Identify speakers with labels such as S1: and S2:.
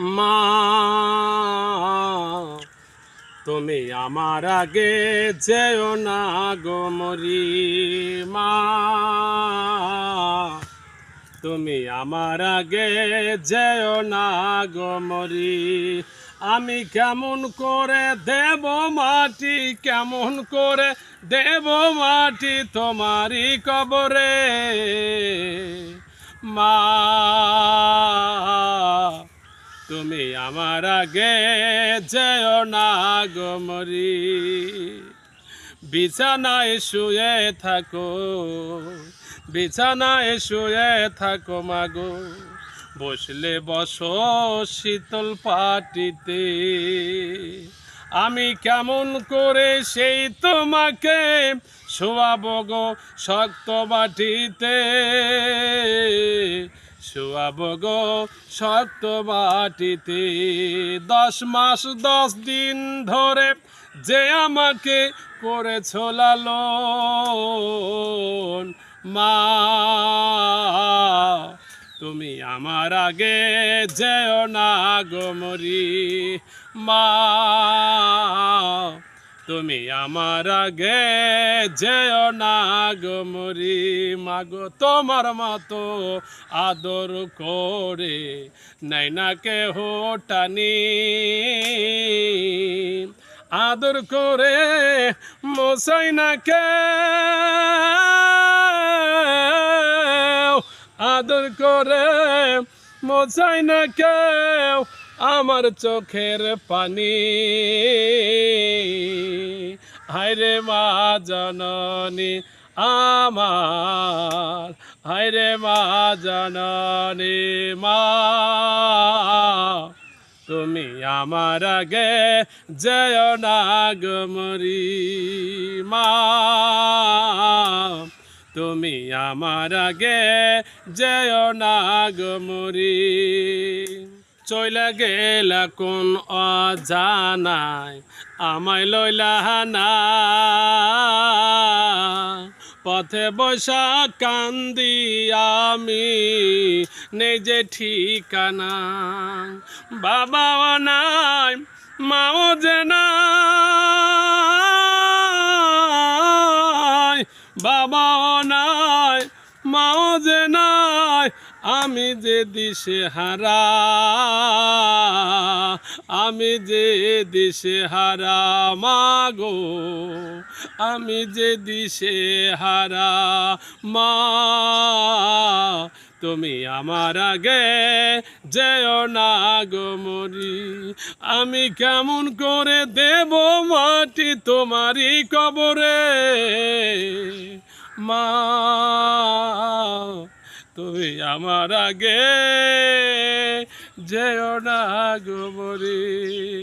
S1: মা, তুমি আমার আগে যেও না গো মরি মা। তুমি আমার আগে যেও না গো মরি। আমি কেমন করে দেব মাটি, কেমন করে দেব মাটি তোমারই কবরে। মা তুমি আমার আগে যেও না গো মরি। বিছানায় শুয়ে থাকো, বিছানায় শুয়ে থাকো মাগো বসলে বসো শীতল পাটিতে। আমি কেমন করে সেই তোমাকে শোয়াবো গো শক্ত বাটিতে। শোয়াবো গো শক্ত বাটিতে দশ মাস, দশ দিন ধরে যে আমাকে করে লালন। মা, তুমি আমার আগে যেও না গো মরি। মা তুমি আমার আগে যেও না গো মরি মাগো তোমার মতো আদর করে নাই না কেহ টানি। আদর করে মশাই না কে আদর করে মশাই না কেউ। আমার চোখের পানি। হায়রে মা জননী আমার, হায়রে মা জননী মা। তুমি আমার আগে যেও না মা। তুমি আমার আগে যেও না চইলা গেলা কোন অজানায়। আমায় লইলা না। পথে বসা কান্দি আমি নেই যে ঠিকানা। বাবাও নাই মাও যে নাই মাও যে নাই, আমি যে দিশে হারা আমি যে দিশে হারা মাগো, আমি যে দিশে হারা মা, তুমি আমার আগে যেও না গো মরি, আমি কেমন করে দেব মাটি তোমারই কবরে? মা তুমি আমার আগে যেও না গো মরি।